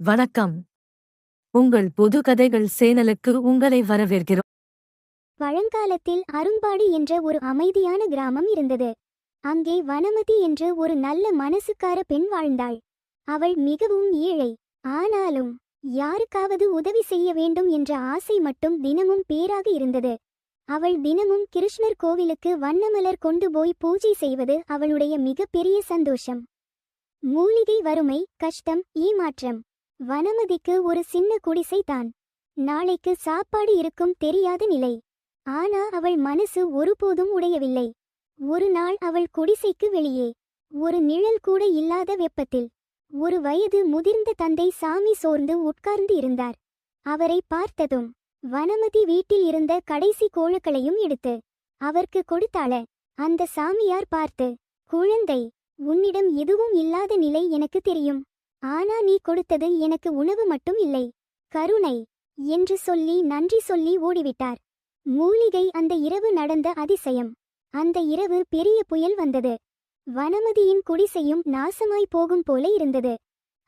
வணக்கம். உங்கள் புது கதைகள் சேனலுக்கு உங்களை வரவேற்கிறோம். பழங்காலத்தில் அரும்பாடு என்ற ஒரு அமைதியான கிராமம் இருந்தது. அங்கே வனமதி என்று ஒரு நல்ல மனசுக்கார பெண் வாழ்ந்தாள். அவள் மிகவும் ஏழை. ஆனாலும் யாருக்காவது உதவி செய்ய வேண்டும் என்ற ஆசை மட்டும் தினமும் பேராக இருந்தது. அவள் தினமும் கிருஷ்ணர் கோவிலுக்கு வண்ணமலர் கொண்டு போய் பூஜை செய்வது அவளுடைய மிகப்பெரிய சந்தோஷம். மூலிகை வறுமை கஷ்டம் ஏமாற்றம். வனமதிக்கு ஒரு சின்ன குடிசை தான். நாளைக்கு சாப்பாடு இருக்கும் தெரியாத நிலை. ஆனா அவள் மனசு ஒருபோதும் உடையவில்லை. ஒரு நாள் அவள் குடிசைக்கு வெளியே. ஒரு நிழல் கூட இல்லாத வெப்பத்தில். ஒரு வயது முதிர்ந்த தந்தை சாமி சோர்ந்து உட்கார்ந்து இருந்தார். அவரை பார்த்ததும் வனமதி வீட்டில் இருந்த கடைசி கோழக்களையும் எடுத்து அவர்க்கு கொடுத்தாள. அந்த சாமியார் பார்த்து குழந்தை உன்னிடம் எதுவும் இல்லாத நிலை எனக்கு தெரியும். ஆனா நீ கொடுத்தது எனக்கு உணவு மட்டும் இல்லை. கருணை என்று சொல்லி நன்றி சொல்லி ஓடிவிட்டார். மூலிகை அந்த இரவு நடந்த அதிசயம். அந்த இரவு பெரிய புயல் வந்தது. வனமதியின் குடிசையும் நாசமாய் போகும் போல இருந்தது.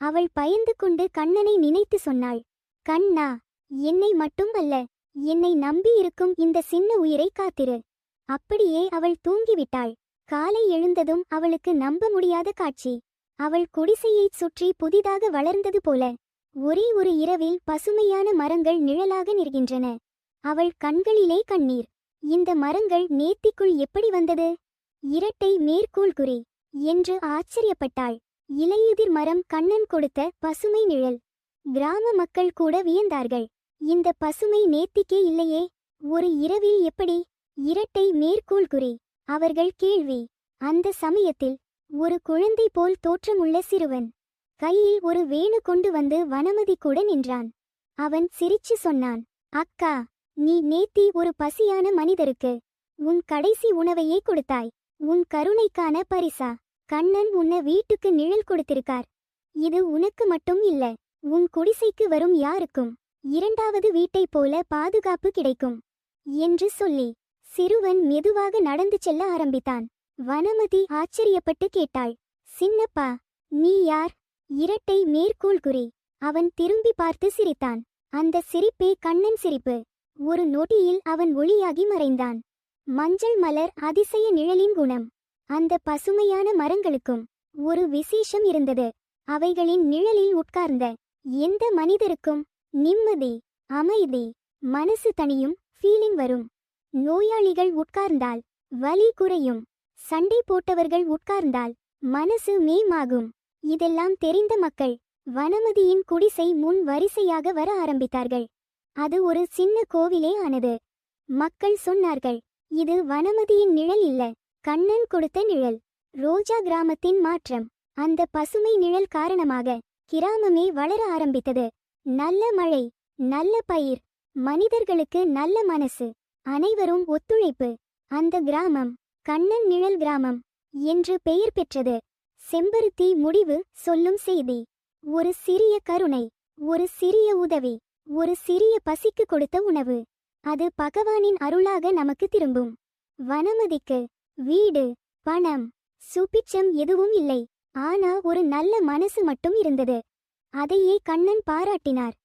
அவள் பயந்து கொண்டு கண்ணனை நினைத்து சொன்னாள் கண்ணா என்னை மட்டும் அல்ல என்னை நம்பி இருக்கும் இந்த சின்ன உயிரை காத்திரு. அப்படியே அவள் தூங்கிவிட்டாள். காலை எழுந்ததும் அவளுக்கு நம்ப முடியாத காட்சி. அவள் குடிசையைச் சுற்றி புதிதாக வளர்ந்தது போல. ஒரே ஒரு இரவில் பசுமையான மரங்கள் நிழலாக நிற்கின்றன. அவள் கண்களிலே கண்ணீர். இந்த மரங்கள் நேத்திக்குள் எப்படி வந்தது? இரட்டை மேற்கோள் குறி என்று ஆச்சரியப்பட்டாள். இலையுதிர் மரம் கண்ணன் கொடுத்த பசுமை நிழல். கிராம மக்கள் கூட வியந்தார்கள். இந்த பசுமை நேத்திக்கே இல்லையே. ஒரு இரவில் எப்படி? இரட்டை மேற்கோள் குறி. அவர்கள் கேள்வி. அந்த சமயத்தில் ஒரு குழந்தை போல் தோற்றமுள்ள சிறுவன். கையில் ஒரு வேணு கொண்டு வந்து வனமதி கூட நின்றான். அவன் சிரிச்சு சொன்னான் அக்கா நீ நேத்தி ஒரு பசியான மனிதருக்கு. உன் கடைசி உணவையே கொடுத்தாய். உன் கருணைக்கான பரிசா. கண்ணன் உன்னை வீட்டுக்கு நிழல் கொடுத்திருக்கார். இது உனக்கு மட்டும் இல்ல உன் குடிசைக்கு வரும் யாருக்கும். இரண்டாவது வீட்டைப் போல பாதுகாப்பு கிடைக்கும். என்று சொல்லி சிறுவன் மெதுவாக நடந்து செல்ல ஆரம்பித்தான். வனமதி ஆச்சரியப்பட்டு கேட்டாள். சின்னப்பா நீ யார்? இரட்டை மேற்கோள் குறி. அவன் திரும்பி பார்த்து சிரித்தான். அந்த சிரிப்பே கண்ணன் சிரிப்பு. ஒரு நொடியில் அவன் ஒளியாகி மறைந்தான். மஞ்சள் மலர் அதிசய நிழலின் குணம். அந்த பசுமையான மரங்களுக்கும் ஒரு விசேஷம் இருந்தது. அவைகளின் நிழலில் உட்கார்ந்த எந்த மனிதருக்கும் நிம்மதி அமைதி மனசு தனியும் ஃபீலிங் வரும். நோயாளிகள் உட்கார்ந்தால் வலி குறையும். சண்டை போட்டவர்கள் உட்கார்ந்தால் மனசு மேமாகும் இதெல்லாம் தெரிந்த மக்கள் வனமதியின் குடிசை முன் வரிசையாக வர ஆரம்பித்தார்கள். அது ஒரு சின்ன கோவிலே ஆனது. மக்கள் சொன்னார்கள் இது வனமதியின் நிழல் இல்ல கண்ணன் கொடுத்த நிழல். ரோஜா கிராமத்தின் மாற்றம். அந்த பசுமை நிழல் காரணமாக கிராமமே வளர ஆரம்பித்தது. நல்ல மழை நல்ல பயிர் மனிதர்களுக்கு நல்ல மனசு அனைவரும் ஒத்துழைப்பு. அந்த கிராமம் கண்ணன் நிழல் கிராமம் என்று பெயர் பெற்றது. செம்பருத்தி முடிவு சொல்லும் செய்தி. ஒரு சிறிய கருணை ஒரு சிறிய உதவி ஒரு சிறிய பசிக்கு கொடுத்த உணவு. அது பகவானின் அருளாக நமக்கு திரும்பும். வனமதிக்கு வீடு பணம் சுபிச்சம் எதுவும் இல்லை. ஆனா ஒரு நல்ல மனசு மட்டும் இருந்தது. அதையே கண்ணன் பாராட்டினார்.